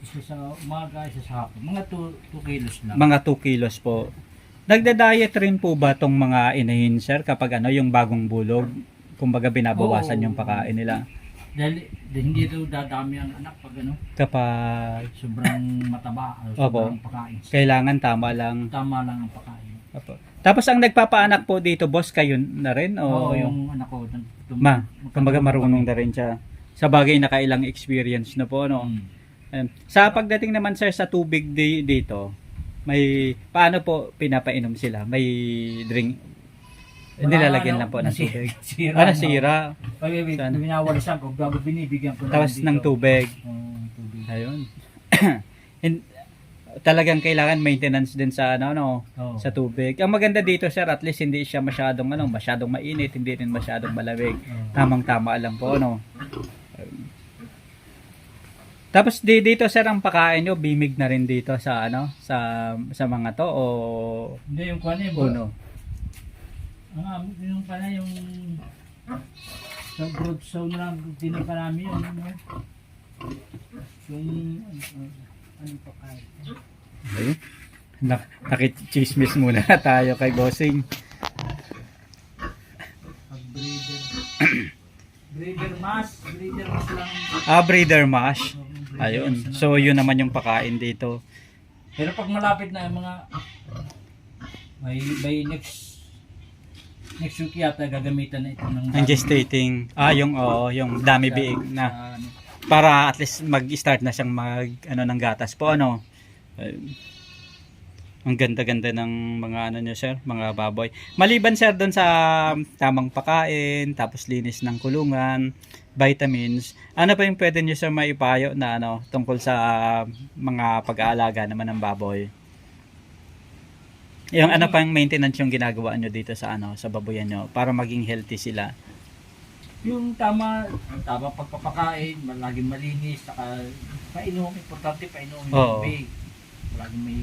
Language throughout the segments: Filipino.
Isa sa umaga, isa sa hapon. Mga 2 kilos lang. Mga 2 kilos po. Nagda-diet rin po ba tong mga inahin, sir, kapag ano, yung bagong bulog? Kumbaga binabawasan Oo. yung pakain nila. Dahil, dahil hindi daw dadami ang anak pag ano, Kapag sobrang mataba, Opo. sobrang pakain. kailangan tama lang. Tama lang ang pakain. Opo. Tapos ang nagpapaanak po dito, boss, kayo na rin? Oo, O yung anak ko. nag- tum- Ma, kumbaga marunong na rin siya. Sa bagay nakailang experience na po, no? Mm. Ayan. Sa pagdating naman sir sa tubig di, dito, may paano po pinapainom sila? May drink Wala, nilalagyan ano, lang po ng nasi- tubig. Sira. Ah, no? nasira. Pag Sana. binawalisan ko, bago binibigyan ko Tapos ng tubig. Oo, tubig. Ayun. And, talagang kailangan maintenance din sa ano no, Oo. sa tubig. Ang maganda dito sir, at least hindi siya masyadong ano, masyadong mainit, hindi rin masyadong malamig. Tamang-tama lang po no. Tapos di dito sir ang pakain nyo, bimig na rin dito sa ano, sa sa mga to o Hindi, yung kwan eh. uno. Ang ah, yung pala yung sa broad zone lang, tinapa namin yun. Ano? Yung, ano, anong pakain? Ayun. Nak nakichismis muna tayo kay bossing. Pag breeder. breeder mass, breeder mass lang. Ah, breeder mash. Ayun. So yun naman yung pakain dito. Pero pag malapit na yung mga may by next next week yata gagamitan na ito ng Ang gestating. Ah, yung oo, yung dami biig na Sa, ano, para at least mag-start na siyang mag ano ng gatas po ano. Ayun. Ang ganda-ganda ng mga ano niyo sir, mga baboy. Maliban sir doon sa tamang pakain, tapos linis ng kulungan, vitamins, ano pa yung pwede niyo sir maipayo na ano tungkol sa mga pag-aalaga naman ng baboy? Yung ano pa yung maintenance yung ginagawa nyo dito sa ano sa baboyan nyo para maging healthy sila. yung tama tama pagpapakain, laging malinis, saka painom, importante painom yung Oo. tubig. Laging may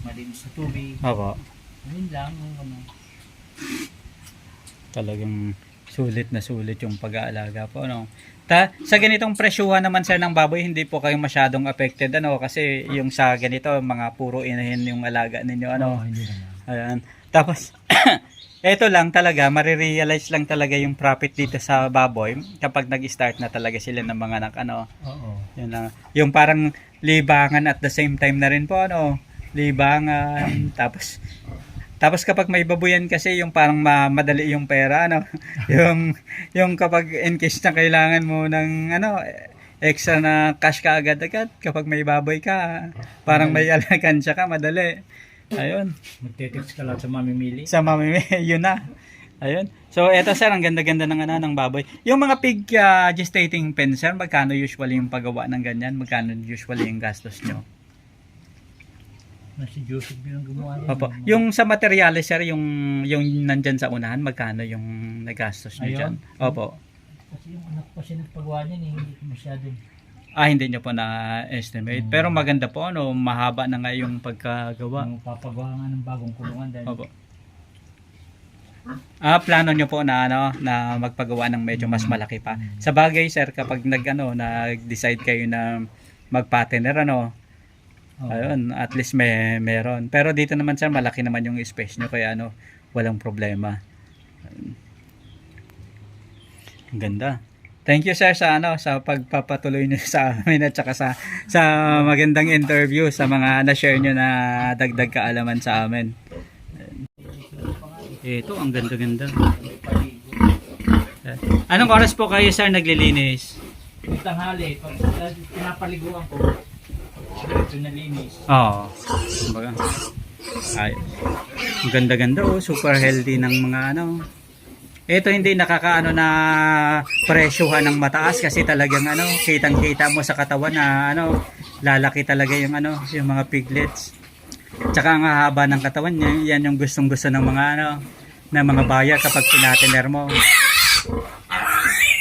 malinis na tubig. Opo. Ayun lang, yung ano. Talagang sulit na sulit yung pag-aalaga po no. Ta sa ganitong presyuhan naman sir ng baboy hindi po kayo masyadong affected ano kasi yung sa ganito mga puro inahin yung alaga ninyo ano. Oo, hindi naman. Ayan. Tapos eto lang talaga marirealize lang talaga yung profit dito sa baboy kapag nag-start na talaga sila ng mga anak ano. Oo. Yun lang. Yung parang libangan at the same time na rin po ano. Libangan tapos tapos kapag may babuyan kasi yung parang ma- madali yung pera ano. yung yung kapag in case na kailangan mo ng ano extra na cash ka agad-agad kapag may baboy ka parang may alakansya ka madali. Ayun. Magte-text ka lang sa mamimili. Sa mami yun na. Ayun. So eto sir ang ganda-ganda ng ano ng baboy. Yung mga pig ah, gestating pen sir, magkano usually yung paggawa ng ganyan? Magkano usually yung gastos nyo? Na si Joseph din ang gumawa niya. Opo. Yung sa materials sir, yung yung nandyan sa unahan, magkano yung nagastos Ayun? dyan? Opo. Kasi yung anak ko siya nagpagawa niya, eh, hindi ko masyado. Ah, hindi nyo po na-estimate. Hmm. Pero maganda po, ano, mahaba na nga yung pagkagawa. Yung papagawa nga ng bagong kulungan dahil Opo. Ah, plano nyo po na ano na magpagawa ng medyo mas malaki pa. Sa bagay sir, kapag nag ano, nag-decide kayo na mag-partner ano, Ayun, at least may meron. Pero dito naman sir, malaki naman yung space nyo kaya ano, walang problema. Ang ganda. Thank you sir sa ano sa pagpapatuloy niyo sa amin at saka sa sa magandang interview sa mga na-share niyo na dagdag kaalaman sa amin. Ito, ang ganda-ganda. Anong oras po kayo sir naglilinis? Tanghali, pag pinapaliguan ko, ito. Oo. Kumbaga. Ay. Ang ganda-ganda oh, super healthy ng mga ano. Ito hindi nakakaano na presyuhan ng mataas kasi talagang ano, kitang-kita mo sa katawan na ano, lalaki talaga yung ano, yung mga piglets. Tsaka ang haba ng katawan niya, yan yung gustong-gusto ng mga ano, ng mga buyer kapag pinatiner mo.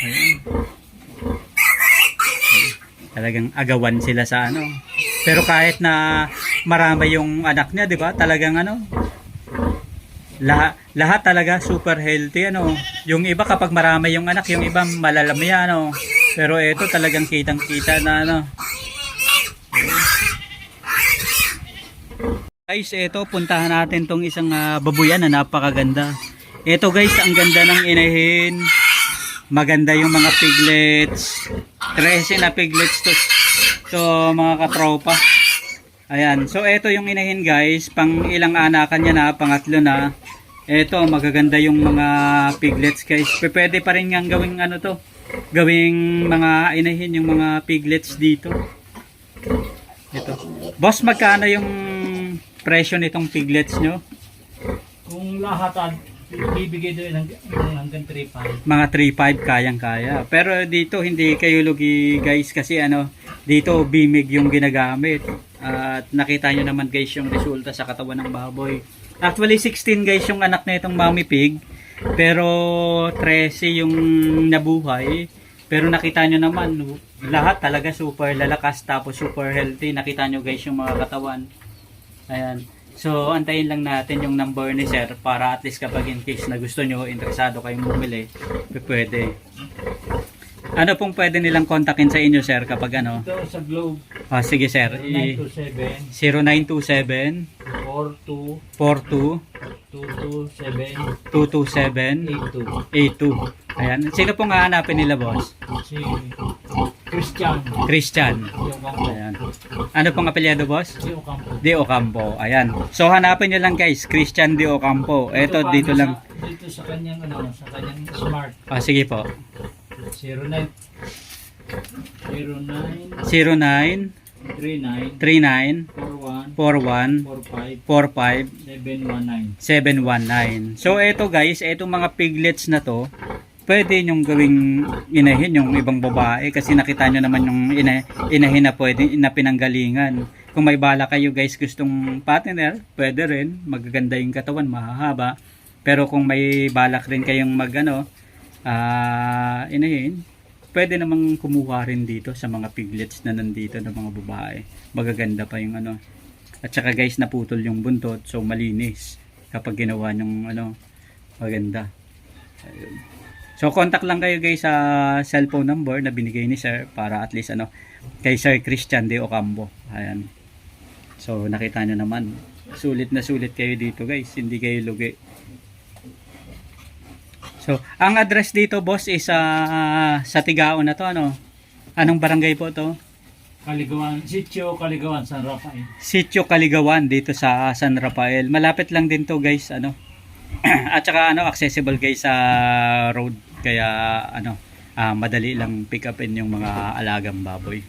Ayun. Talagang agawan sila sa ano. Pero kahit na marami yung anak niya, 'di ba? Talagang ano, lahat lahat talaga super healthy ano. Yung iba kapag marami yung anak, yung iba malalami ano. Pero ito talagang kitang-kita na ano. Guys, ito puntahan natin tong isang ah, babuyan na napakaganda. Ito guys, ang ganda ng inahin. Maganda yung mga piglets. 13 na piglets to, to mga katropa. Ayan. So, ito yung inahin guys. Pang ilang anakan niya na, pangatlo na. Ito, magaganda yung mga piglets guys. Pwede pa rin nga gawing ano to. Gawing mga inahin yung mga piglets dito. Ito. Boss, magkano yung presyo nitong piglets nyo? Kung lahat ah, bibigay doon ng, ng hanggang 3.5. Mga 3.5 kayang-kaya. Pero dito hindi kayo lugi guys kasi ano, dito bimig yung ginagamit. At nakita nyo naman guys yung resulta sa katawan ng baboy. Actually 16 guys yung anak na itong mommy pig. Pero 13 yung nabuhay. Pero nakita nyo naman, lahat talaga super lalakas tapos super healthy. Nakita nyo guys yung mga katawan. Ayan. So, antayin lang natin yung number ni sir para at least kapag in case na gusto nyo, interesado kayong bumili, pwede. Ano pong pwede nilang kontakin sa inyo sir kapag ano? Ito sa Globe, Ah, sige sir, i- 927 0927 42 42 227 227 82. 82. Ayan. Sino pong hahanapin nila boss? Si Christian Christian. Ayan. Ano pong apelyido boss? Si Ocampo. Di Ocampo. Ayan. So hanapin nyo lang guys, Christian Di Ocampo. Ito dito sa- lang. Dito sa kanyang ano, sa kanyang smart. Ah, sige po. 09 09 09 39 39 41 41 45 45 719. 719. So eto guys, etong mga piglets na to, pwede nyong gawing inahin yung ibang babae kasi nakita nyo naman yung ina, inahin na pwede na pinanggalingan. Kung may bala kayo guys gustong partner, pwede rin. Magaganda yung katawan, mahahaba. Pero kung may balak rin kayong mag ano, ah, inahin, pwede namang kumuha rin dito sa mga piglets na nandito ng mga babae. Magaganda pa yung ano. At saka guys, naputol yung buntot, so malinis kapag ginawa yung ano, maganda. So contact lang kayo guys sa cellphone number na binigay ni Sir para at least ano kay Sir Christian De Ocampo. Ayan. So nakita nyo naman, sulit na sulit kayo dito guys, hindi kayo lugi. So, ang address dito boss is ah, sa Tigaon na to ano. Anong barangay po to? Kaligawan, Sitio Kaligawan, San Rafael. Sitio Caligawan dito sa San Rafael. Malapit lang din to guys, ano. At saka ano accessible guys sa road kaya ano ah, madali lang pick upin yung mga alagang baboy.